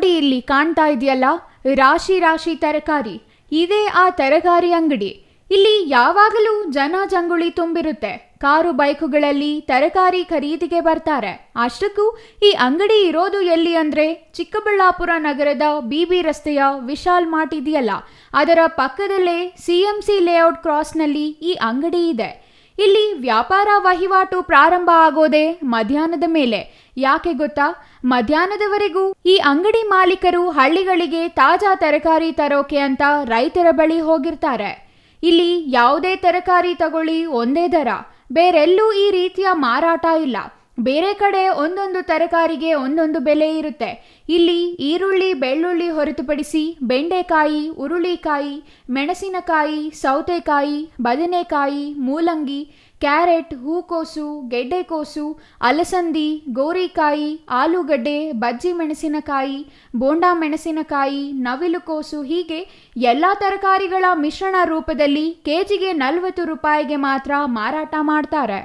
ನೋಡಿ ಇಲ್ಲಿ ಕಾಣ್ತಾ ಇದೆಯಲ್ಲ? ರಾಶಿ ರಾಶಿ ತರಕಾರಿ. ಇದೇ ಆ ತರಕಾರಿ ಅಂಗಡಿ. ಇಲ್ಲಿ ಯಾವಾಗಲೂ ಜನ ಜಂಗುಳಿ ತುಂಬಿರುತ್ತೆ. ಕಾರು ಬೈಕುಗಳಲ್ಲಿ ತರಕಾರಿ ಖರೀದಿಗೆ ಬರ್ತಾರೆ. ಅಷ್ಟಕ್ಕೂ ಈ ಅಂಗಡಿ ಇರೋದು ಎಲ್ಲಿ ಅಂದ್ರೆ ಚಿಕ್ಕಬಳ್ಳಾಪುರ ನಗರದ ಬಿಬಿ ರಸ್ತೆಯ ವಿಶಾಲ್ ಮಾರ್ಟ್ ಇದೆಯಲ್ಲ. ಅದರ ಪಕ್ಕದಲ್ಲೇ ಸಿಎಂಸಿ ಲೇಔಟ್ ಕ್ರಾಸ್ನಲ್ಲಿ ಈ ಅಂಗಡಿ ಇದೆ. ಇಲ್ಲಿ ವ್ಯಾಪಾರ ವಹಿವಾಟು ಪ್ರಾರಂಭ ಆಗೋದೇ ಮಧ್ಯಾಹ್ನದ ಮೇಲೆ. ಯಾಕೆ ಗೊತ್ತಾ? ಮಧ್ಯಾಹ್ನದವರೆಗೂ ಈ ಅಂಗಡಿ ಮಾಲೀಕರು ಹಳ್ಳಿಗಳಿಗೆ ತಾಜಾ ತರಕಾರಿ ತರೋಕೆ ಅಂತ ರೈತರ ಬಳಿ ಹೋಗಿರ್ತಾರೆ. ಇಲ್ಲಿ ಯಾವುದೇ ತರಕಾರಿ ತಗೊಳ್ಳಿ ಒಂದೇ ದರ. ಬೇರೆಲ್ಲೂ ಈ ರೀತಿಯ ಮಾರಾಟ ಇಲ್ಲ. ಬೇರೆ ಕಡೆ ಒಂದೊಂದು ತರಕಾರಿಗೆ ಒಂದೊಂದು ಬೆಲೆ ಇರುತ್ತೆ. ಇಲ್ಲಿ ಈರುಳ್ಳಿ, ಬೆಳ್ಳುಳ್ಳಿ ಹೊರತುಪಡಿಸಿ ಬೆಂಡೆಕಾಯಿ ಉರುಳಿಕಾಯಿ ಮೆಣಸಿನಕಾಯಿ, ಸೌತೆಕಾಯಿ, ಬದನೆಕಾಯಿ, ಮೂಲಂಗಿ, ಕ್ಯಾರೆಟ್, ಹೂಕೋಸು, ಗೆಡ್ಡೆಕೋಸು, ಅಲಸಂದಿ, ಗೋರಿಕಾಯಿ, ಆಲೂಗಡ್ಡೆ, ಬಜ್ಜಿ ಮೆಣಸಿನಕಾಯಿ, ಬೋಂಡಾ ಮೆಣಸಿನಕಾಯಿ, ನವಿಲುಕೋಸು ಹೀಗೆ ಎಲ್ಲ ತರಕಾರಿಗಳ ಮಿಶ್ರಣ ರೂಪದಲ್ಲಿ ಕೆಜಿಗೆ ನಲವತ್ತು ರೂಪಾಯಿಗೆ ಮಾತ್ರ ಮಾರಾಟ ಮಾಡ್ತಾರೆ.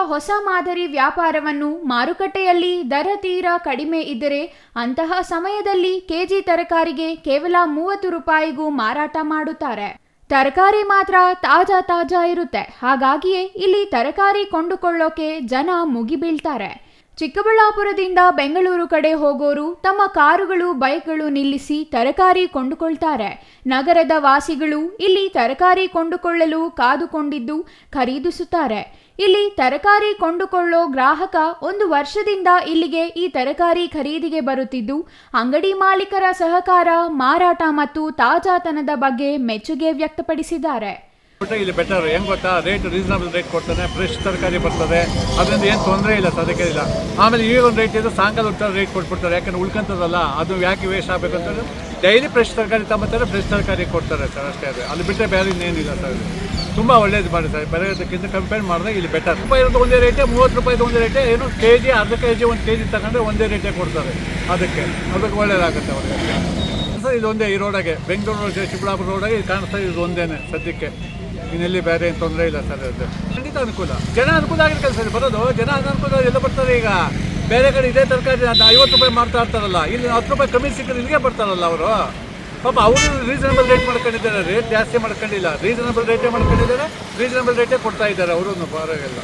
ಹೊಸ ಮಾದರಿ ವ್ಯಾಪಾರವನ್ನು ಮಾರುಕಟ್ಟೆಯಲ್ಲಿ ದರ ತೀರಾ ಕಡಿಮೆ ಇದ್ದರೆ ಅಂತಹ ಸಮಯದಲ್ಲಿ ಕೆಜಿ ತರಕಾರಿಗೆ ಕೇವಲ ಮೂವತ್ತು ರೂಪಾಯಿಗೂ ಮಾರಾಟ ಮಾಡುತ್ತಾರೆ. ತರಕಾರಿ ಮಾತ್ರ ತಾಜಾ ತಾಜಾ ಇರುತ್ತೆ. ಹಾಗಾಗಿಯೇ ಇಲ್ಲಿ ತರಕಾರಿ ಕೊಂಡುಕೊಳ್ಳೋಕೆ ಜನ ಮುಗಿಬೀಳ್ತಾರೆ. ಚಿಕ್ಕಬಳ್ಳಾಪುರದಿಂದ ಬೆಂಗಳೂರು ಕಡೆ ಹೋಗೋರು ತಮ್ಮ ಕಾರುಗಳು, ಬೈಕ್ಗಳು ನಿಲ್ಲಿಸಿ ತರಕಾರಿ ಕೊಂಡುಕೊಳ್ತಾರೆ. ನಗರದ ವಾಸಿಗಳು ಇಲ್ಲಿ ತರಕಾರಿ ಕೊಂಡುಕೊಳ್ಳಲು ಕಾದುಕೊಂಡಿದ್ದು ಖರೀದಿಸುತ್ತಾರೆ. ಇಲ್ಲಿ ತರಕಾರಿ ಕೊಂಡುಕೊಳ್ಳೋ ಗ್ರಾಹಕ ಒಂದು ವರ್ಷದಿಂದ ಇಲ್ಲಿಗೆ ಈ ತರಕಾರಿ ಖರೀದಿಗೆ ಬರುತ್ತಿದ್ದು, ಅಂಗಡಿ ಮಾಲೀಕರ ಸಹಕಾರ, ಮಾರಾಟ ಮತ್ತು ತಾಜಾತನದ ಬಗ್ಗೆ ಮೆಚ್ಚುಗೆ ವ್ಯಕ್ತಪಡಿಸಿದ್ದಾರೆ. ಊಟ ಇಲ್ಲಿ ಬೆಟರ್ ಹೆಂಗ್ ಗೊತ್ತಾ? ರೇಟ್ ರೀಸನಬಲ್ ರೇಟ್ ಕೊಡ್ತಾನೆ ಫ್ರೆಶ್ ತರಕಾರಿ ಬರ್ತದೆ. ಅದರಿಂದ ಏನು ತೊಂದರೆ ಇಲ್ಲ ಅದಕ್ಕೆ ಇಲ್ಲ. ಆಮೇಲೆ ಈಗ ಒಂದು ರೇಟ್ ಇದೆ ಸಾಯಂಕಾಲ ಉತ್ತರ ರೇಟ್ ಕೊಟ್ಬಿಡ್ತಾರೆ. ಯಾಕಂದ್ರೆ ಉಳ್ಕಂತದಲ್ಲ, ಅದು ಯಾಕೆ ವೇಸ್ಟ್ ಆಗಬೇಕು ಅಂತಂದರೆ ಡೈಲಿ ಫ್ರೆಶ್ ತರಕಾರಿ ತಗೊಂತಾರೆ ಫ್ರೆಶ್ ತರಕಾರಿ ಕೊಡ್ತಾರೆ ಸರ್ ಅಷ್ಟೇ ಅದು. ಅಲ್ಲಿ ಬಿಟ್ಟರೆ ಬೇರೆ ಇನ್ನೇನಿಲ್ಲ ಸರ್ ತುಂಬ ಒಳ್ಳೇದು ಮಾಡಿ ಸರ್ ಬೇರೆದಕ್ಕಿಂತ ಕಂಪೇರ್ ಮಾಡಿದ್ರೆ ಇಲ್ಲಿ ಬೆಟರ್ ರೂಪಾಯಿ ಇರೋದು ಒಂದೇ ರೇಟೇ ಮೂವತ್ತು ರೂಪಾಯಿದು ಒಂದೇ ರೇಟೇ ಏನು ಕೆ ಜಿ ಅರ್ಧ ಕೆ ಜಿ ಒಂದು ಕೆ ಜಿ ತಗೊಂಡ್ರೆ ಒಂದೇ ರೇಟೇ ಕೊಡ್ತಾರೆ ಅದಕ್ಕೆ. ಅದಕ್ಕೆ ಒಳ್ಳೇದಾಗುತ್ತೆ ಅವ್ರಿಗೆ. ಸರ್ ಇದು ಒಂದೇ ಈ ರೋಡಾಗೆ ಬೆಂಗಳೂರು ಚಿಕ್ಕಬಳ್ಳಾಪುರ ರೋಡಾಗೆ ಇದು ಕಾಣಿಸ್ತಾ ಇದು ಒಂದೇನೆ ಸದ್ಯಕ್ಕೆ. ಇನ್ನೆಲ್ಲಿ ಬೇರೆ ಏನು ತೊಂದರೆ ಇಲ್ಲ ಸರ್ ಅದು. ಖಂಡಿತ ಅನುಕೂಲ. ಜನ ಅನುಕೂಲ ಆಗಿರ್ಕಲ್ಲ ಕೆಲಸ ಬರೋದು, ಜನ ಅನುಕೂಲ ಎಲ್ಲ ಬರ್ತಾರೆ ಈಗ. ಬೇರೆ ಕಡೆ ಇದೇ ತರಕಾರಿ ಅದು ಐವತ್ತು ರೂಪಾಯಿ ಮಾಡ್ತಾ ಇರ್ತಾರಲ್ಲ, ಇಲ್ಲಿ ಹತ್ತು ರೂಪಾಯಿ ಕಮ್ಮಿ ಸಿಕ್ಕಿದ್ರೆ ಇಲ್ಲಿಗೆ ಬರ್ತಾರಲ್ಲ ಅವರು. ಪಾಪ ಅವರು ರೀಸನಬಲ್ ರೇಟ್ ಮಾಡ್ಕೊಂಡಿದ್ದಾರೆ ರೇಟ್ ಜಾಸ್ತಿ ಮಾಡ್ಕೊಂಡಿಲ್ಲ. ರೀಸನಬಲ್ ರೇಟೇ ಮಾಡ್ಕೊಂಡಿದ್ದಾರೆ ರೀಸನಬಲ್ ರೇಟೇ ಕೊಡ್ತಾ ಇದ್ದಾರೆ ಅವರು ಪರವಾಗಿಲ್ಲ.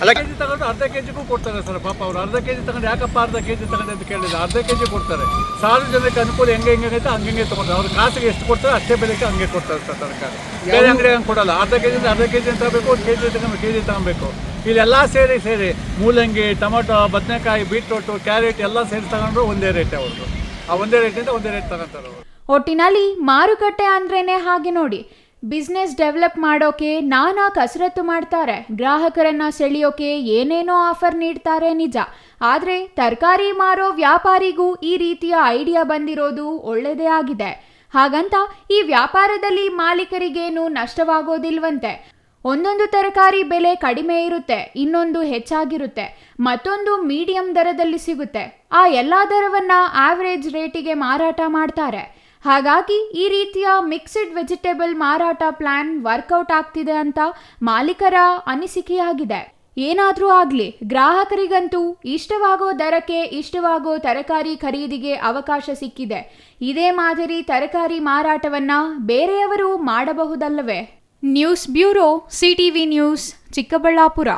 ಅಲ್ಲ ಕೆ ಜಿ ತಗೊಂಡು ಅರ್ಧ ಕೆ ಜಿಗೂ ಕೊಡ್ತಾರೆ ಸರ್ ಪಾಪ ಅವರು ಅರ್ಧ ಕೆ ಜಿ ತಗೊಂಡು ಯಾಕಪ್ಪ ಅರ್ಧ ಕೆ ಜಿ ತಗೊಂಡು ಅಂತ ಕೇಳಿದ್ರೆ ಅರ್ಧ ಕೆ ಜಿ ಕೊಡ್ತಾರೆ. ಸಾವಿರ ಜನಕ್ಕೆ ಅನುಕೂಲ ಹೆಂಗೆ ಹೆಂಗೆ ಐತೆ ಹಂಗೆ ತಗೊಂಡ್ರೆ. ಅವ್ರ ಕಾಸಿಗೆ ಎಷ್ಟು ಕೊಡ್ತಾರೆ ಅಷ್ಟೇ ಬೆಲೆಗೆ ಹಂಗೆ ಕೊಡ್ತಾರೆ ಸರ್ ಸರ್ಕಾರ. ಬೇರೆ ಅಂಗಡಿ ಹಂಗೆ ಕೊಡಲ್ಲ. ಅರ್ಧ ಕೆ ಜಿ ಅರ್ಧ ಕೆ ಜಿ ತಗೋಬೇಕು ಒಂದು ಕೆ ಜಿ ತಗೊಂಡು ಕೆ ಜಿ ತಗೊಬೇಕು. ಇಲ್ಲೆಲ್ಲ ಸೇರಿ ಸೇರಿ ಮೂಲಂಗಿ ಟೊಮೊಟೊ ಬದನೆಕಾಯಿ ಬೀಟ್ರೋಟು ಕ್ಯಾರೆಟ್ ಎಲ್ಲ ಸೇರಿ ತಗೊಂಡ್ರು ಒಂದೇ ರೇಟ್ ಅವ್ರದ್ದು ಆ ಒಂದೇ ರೇಟಿಂದ ಒಂದೇ ರೇಟ್ ತಗೊಂತಾರೆ ಅವರು. ಒಟ್ಟಿನಲ್ಲಿ ಮಾರುಕಟ್ಟೆ ಅಂದ್ರೇನೆ ಹಾಗೆ ನೋಡಿ. ಬಿಸ್ನೆಸ್ ಡೆವಲಪ್ ಮಾಡೋಕೆ ನಾನಾ ಕಸರತ್ತು ಮಾಡ್ತಾರೆ. ಗ್ರಾಹಕರನ್ನ ಸೆಳೆಯೋಕೆ ಏನೇನೋ ಆಫರ್ ನೀಡ್ತಾರೆ ನಿಜ. ಆದರೆ ತರಕಾರಿ ಮಾರೋ ವ್ಯಾಪಾರಿಗೂ ಈ ರೀತಿಯ ಐಡಿಯಾ ಬಂದಿರೋದು ಒಳ್ಳೆಯದೇ ಆಗಿದೆ. ಹಾಗಂತ ಈ ವ್ಯಾಪಾರದಲ್ಲಿ ಮಾಲೀಕರಿಗೇನು ನಷ್ಟವಾಗೋದಿಲ್ವಂತೆ. ಒಂದೊಂದು ತರಕಾರಿ ಬೆಲೆ ಕಡಿಮೆ ಇರುತ್ತೆ, ಇನ್ನೊಂದು ಹೆಚ್ಚಾಗಿರುತ್ತೆ, ಮತ್ತೊಂದು ಮೀಡಿಯಂ ದರದಲ್ಲಿ ಸಿಗುತ್ತೆ. ಆ ಎಲ್ಲ ದರವನ್ನ ಆವರೇಜ್ ರೇಟಿಗೆ ಮಾರಾಟ ಮಾಡ್ತಾರೆ. ಹಾಗಾಗಿ ಈ ರೀತಿಯ ಮಿಕ್ಸ್ಡ್ ವೆಜಿಟೇಬಲ್ ಮಾರಾಟ ಪ್ಲಾನ್ ವರ್ಕೌಟ್ ಆಗ್ತಿದೆ ಅಂತ ಮಾಲೀಕರ ಅನಿಸಿಕೆಯಾಗಿದೆ. ಏನಾದರೂ ಆಗಲಿ, ಗ್ರಾಹಕರಿಗಂತೂ ಇಷ್ಟವಾಗೋ ದರಕ್ಕೆ ಇಷ್ಟವಾಗೋ ತರಕಾರಿ ಖರೀದಿಗೆ ಅವಕಾಶ ಸಿಕ್ಕಿದೆ. ಇದೇ ಮಾದರಿ ತರಕಾರಿ ಮಾರಾಟವನ್ನ ಬೇರೆಯವರು ಮಾಡಬಹುದಲ್ಲವೇ? News bureau, CTV news, Chikkaballapur.